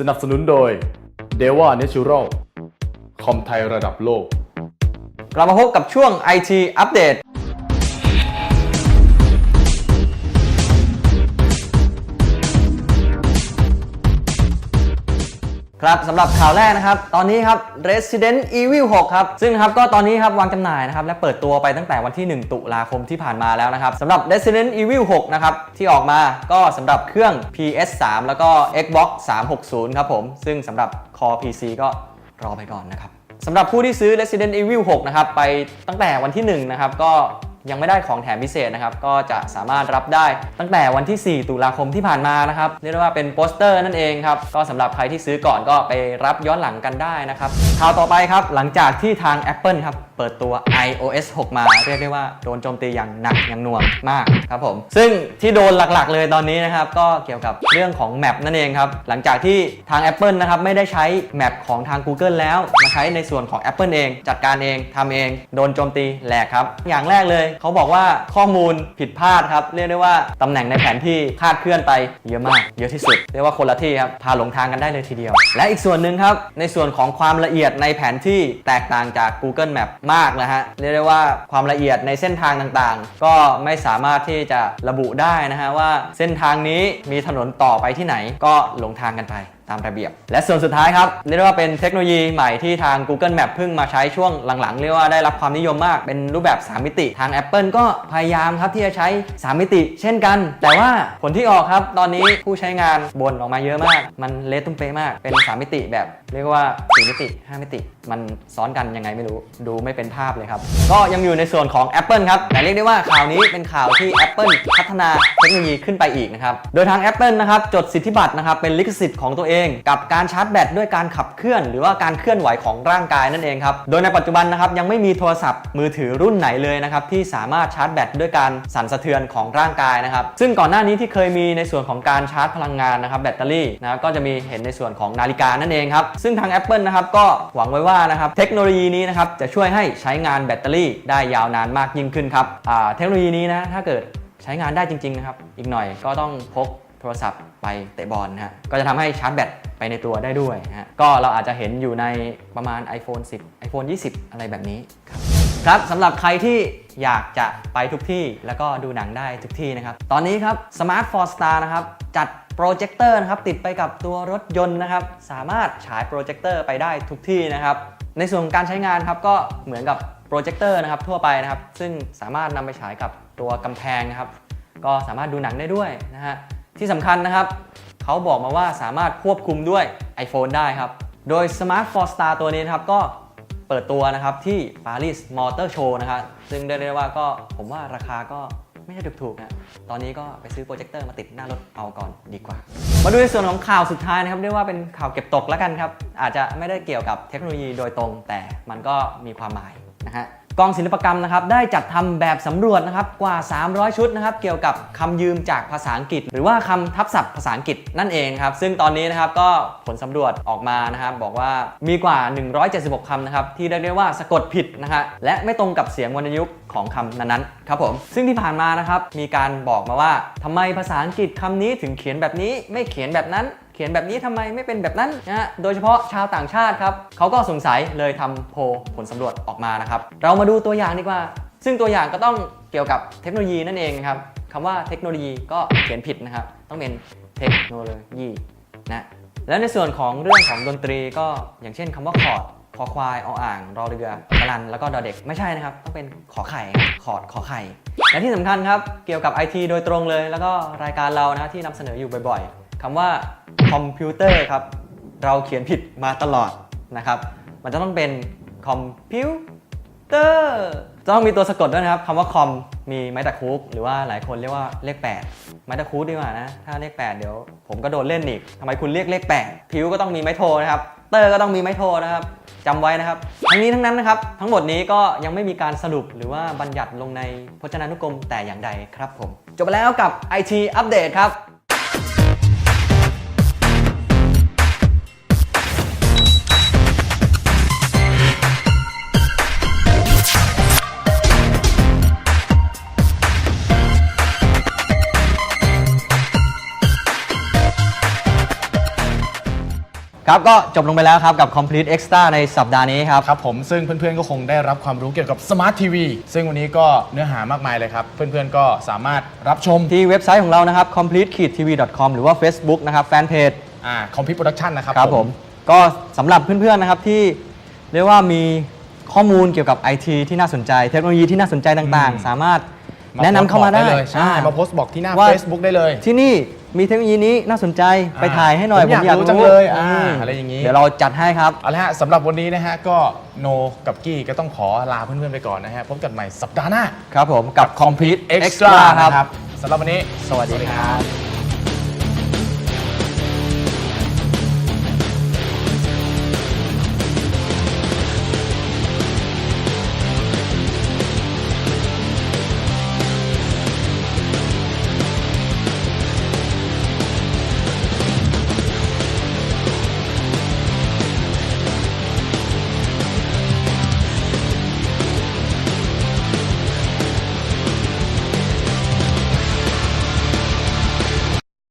สนับสนุนโดย d e v a Natural คอมไทยระดับโลก กลับมาพบกับช่วง IT อัปเดต ครับสำหรับข่าวแรกนะครับ ตอนนี้ครับ Resident Evil 6 ครับ ซึ่งครับก็ตอนนี้ครับวางจำหน่ายนะครับ และเปิดตัวไปตั้งแต่วันที่ 1 ตุลาคมที่ผ่านมาแล้วนะครับสำหรับ Resident Evil 6 นะครับ ที่ออกมาก็สำหรับเครื่อง PS3 แล้วก็ Xbox 360 ครับผม ซึ่งสำหรับ Core PC ก็รอไปก่อนนะครับสำหรับผู้ที่ซื้อ Resident Evil 6 นะครับ ไปตั้งแต่วันที่ 1 นะครับก็ ยังไม่ได้ของแถมพิเศษนะครับ ก็จะสามารถรับได้ตั้งแต่วันที่ 4 ตุลาคมที่ผ่านมานะครับเรียกได้ว่าเป็นโปสเตอร์นั่นเองครับ ก็สำหรับใครที่ซื้อก่อนก็ไปรับย้อนหลังกันได้นะครับข่าวต่อไปครับ หลังจากที่ทาง Apple ครับเปิดตัว iOS 6 มาเรียกได้ว่าโดนโจมตีอย่างหนักอย่างหน่วงมากครับผม ซึ่งที่โดนหลักๆเลยตอนนี้นะครับก็เกี่ยวกับเรื่องของแมปนั่นเองครับ หลังจากที่ทาง Apple นะครับไม่ได้ใช้แมปของทาง Google แล้ว มาใช้ในส่วนของ Apple เอง จัดการเองทำเอง โดนโจมตีแหลกครับ อย่างแรกเลยเขาบอกว่าข้อมูลผิดพลาดครับ เรียกได้ว่าตำแหน่งในแผนที่คลาดเคลื่อนไปเยอะมาก เยอะที่สุด เรียกว่าคนละที่ครับ พาหลงทางกันได้เลยทีเดียว และอีกส่วนหนึ่งครับ ในส่วนของความละเอียดในแผนที่แตกต่างจาก Google Map มากนะฮะ เรียกได้ว่าความละเอียดในเส้นทางต่างๆ ก็ไม่สามารถที่จะระบุได้นะฮะว่าเส้นทางนี้มีถนนต่อไปที่ไหนก็หลงทางกันไป ตามระเบียบ และส่วนสุดท้ายครับเรียกว่าเป็นเทคโนโลยีใหม่ที่ทาง Google Map เพิ่งมาใช้ช่วงหลังๆ เรียกว่าได้รับความนิยมมาก เป็นรูปแบบ 3 มิติ ทาง Apple ก็พยายามครับที่จะใช้ 3 มิติ เช่นกัน แต่ว่าผลที่ออกครับ ตอนนี้ผู้ใช้งานบ่นออกมาเยอะมาก มันเละตุ้มเป๊ะมาก เป็น 3 มิติแบบ เรียกว่า 4 มิติ 5 มิติ มันซ้อนกันยังไงไม่รู้ ดูไม่เป็นภาพเลยครับ ก็ยังอยู่ในส่วนของ Apple ครับ แต่เรียกได้ว่าข่าวนี้เป็นข่าวที่ Apple พัฒนาเทคโนโลยีขึ้นไปอีกนะครับ โดยทาง Apple นะครับจดสิทธิบัตรนะครับเป็นลิขสิทธิ์ของตัวเอง กับการชาร์จแบตด้วยการขับเคลื่อน หรือว่าการเคลื่อนไหวของร่างกายนั่นเองครับ โดยในปัจจุบันนะครับยังไม่มีโทรศัพท์มือถือรุ่นไหนเลยนะครับที่สามารถชาร์จแบตด้วยการสั่นสะเทือนของร่างกายนะครับ ซึ่งก่อนหน้านี้ที่เคยมีในส่วนของการชาร์จพลังงานนะครับแบตเตอรี่นะก็จะมีเห็นในส่วนของนาฬิกานั่นเองครับซึ่งทาง Apple นะครับก็หวังไว้ว่านะครับเทคโนโลยีนี้นะครับจะช่วยให้ใช้งานแบตเตอรี่ได้ยาวนานมากยิ่งขึ้นครับเทคโนโลยีนี้นะถ้าเกิดใช้งานได้จริงๆนะครับอีกหน่อยก็ต้องพกโทรศัพท์ไปเตะบอลนะฮะก็จะทำให้ชาร์จแบตไปในตัวได้ด้วยฮะก็เราอาจจะเห็นอยู่ในประมาณ iPhone 10 iPhone 20 อะไรแบบนี้ครับครับสำหรับใครที่อยากจะไปทุกที่แล้วก็ดูหนังได้ทุกที่นะครับ ตอนนี้ครับ Smart for Star นะครับ จัด โปรเจคเตอร์นะครับติดไปกับตัวรถยนต์นะครับ สามารถฉายโปรเจคเตอร์ไปได้ทุกที่นะครับ ในส่วนของการใช้งานครับก็เหมือนกับโปรเจคเตอร์นะครับทั่วไปนะครับ ซึ่งสามารถนำไปฉายกับตัวกำแพงนะครับ ก็สามารถดูหนังได้ด้วยนะฮะที่สำคัญนะครับเขาบอกมาว่าสามารถควบคุมด้วย iPhone ได้ครับ โดย Smart for Star ตัวนี้นะครับก็เปิดตัวนะครับที่ Paris Motor Show นะครับซึ่งได้เรียกว่าก็ผมว่าราคาก็ ไม่ใช่ถูกๆนะตอนนี้ก็ไปซื้อโปรเจคเตอร์มาติดหน้ารถเอาก่อนดีกว่า มาดูในส่วนของข่าวสุดท้ายนะครับเรียกว่าเป็นข่าวเก็บตกแล้วกันครับอาจจะไม่ได้เกี่ยวกับเทคโนโลยีโดยตรง แต่มันก็มีความหมายนะฮะ กองศิลปกรรมนะครับได้จัดทำแบบสำรวจนะครับกว่า 300 ชุดนะครับเกี่ยวกับคำยืมจากภาษาอังกฤษ หรือว่าคำทับศัพท์ภาษาอังกฤษนั่นเองครับซึ่งตอนนี้นะครับก็ผลสำรวจออกมานะครับบอกว่ามีกว่า 176 คำนะครับที่เรียกได้ว่าสะกดผิดนะฮะและไม่ตรงกับเสียงวรรณยุกต์ของคำนั้นๆครับผมซึ่งที่ผ่านมานะครับมีการบอกมาว่าทำไมภาษาอังกฤษคำนี้ถึงเขียนแบบนี้ไม่เขียนแบบนั้น เขียนแบบนี้ทำไมไม่เป็นแบบนั้นนะฮะโดยเฉพาะชาวต่างชาติครับเขาก็สงสัยเลยทำโพลผลสำรวจออกมานะครับ เรามาดูตัวอย่างดีกว่า ซึ่งตัวอย่างก็ต้องเกี่ยวกับเทคโนโลยีนั่นเองครับคำว่าเทคโนโลยีก็เขียนผิดนะครับ ต้องเป็นเทคโนโลยีนะแล้วในส่วนของเรื่องของดนตรีก็อย่างเช่นคำว่าคอร์ดคอควายออ่าง รอเรือกะลัน แล้วก็ดอเด็ก ไม่ใช่นะครับ ต้องเป็นขอไข่คอร์ดขอไข่ และที่สำคัญครับ เกี่ยวกับ IT โดยตรงเลย แล้วก็รายการเรานะที่นำเสนออยู่บ่อย คำว่าคอมพิวเตอร์ครับ เราเขียนผิดมาตลอดนะครับ มันจะต้องเป็นคอมพิวเตอร์จะต้องมีตัวสะกดด้วยนะครับคำว่าคอมมีไม้ตะคุกหรือว่าหลายคนเรียกว่าเลข8ไม้ตะคุกดีกว่านะ ถ้าเลข8เดี๋ยวผมก็โดนเล่นอีกทำไมคุณเรียกเลข8พิวก็ต้องมีไม้โทนะครับ เตอร์ก็ต้องมีไม้โทนะครับจำไว้นะครับ ทั้งนี้ทั้งนั้นนะครับ ทั้งหมดนี้ก็ยังไม่มีการสรุปหรือว่าบัญญัติลงในพจนานุกรมแต่อย่างใดครับผม จบไปแล้วกับ IT อัปเดตครับ ครับก็จบลงไปแล้วครับกับ Complete Extra ในสัปดาห์นี้ครับ ครับผมซึ่งเพื่อนๆก็คงได้รับความรู้เกี่ยวกับสมาร์ททีวีซึ่งวันนี้ก็เนื้อหามากมายเลยครับ เพื่อนๆก็สามารถรับชมที่เว็บไซต์ของเรานะครับ complete-tv.com หรือว่า Facebook นะครับแฟนเพจอ่าคอมพิวโปรดักชันนะครับครับผมก็สำหรับเพื่อนๆนะครับที่เรียกว่ามีข้อมูลเกี่ยวกับ IT ที่น่าสนใจ เทคโนโลยีที่น่าสนใจต่างๆ สามารถ แนะนำเข้ามาได้เลยใช่อ่มาโพสต์บอกที่หน้า ว่า Facebook ได้เลย ที่นี่มีเทคโนโลยีนี้น่าสนใจไปถ่ายให้หน่อยผมอยากรู้จังเลยอ่าอืมอะไรอย่างนี้ เดี๋ยวเราจัดให้ครับ เอาละฮะสำหรับวันนี้นะฮะก็โนกับกี้ก็ต้องขอลาเพื่อนๆไปก่อนนะฮะพบกันใหม่สัปดาห์หน้าครับผมกับ Complete Extra Extra ครับนะครับสำหรับวันนี้ สวัสดีครับ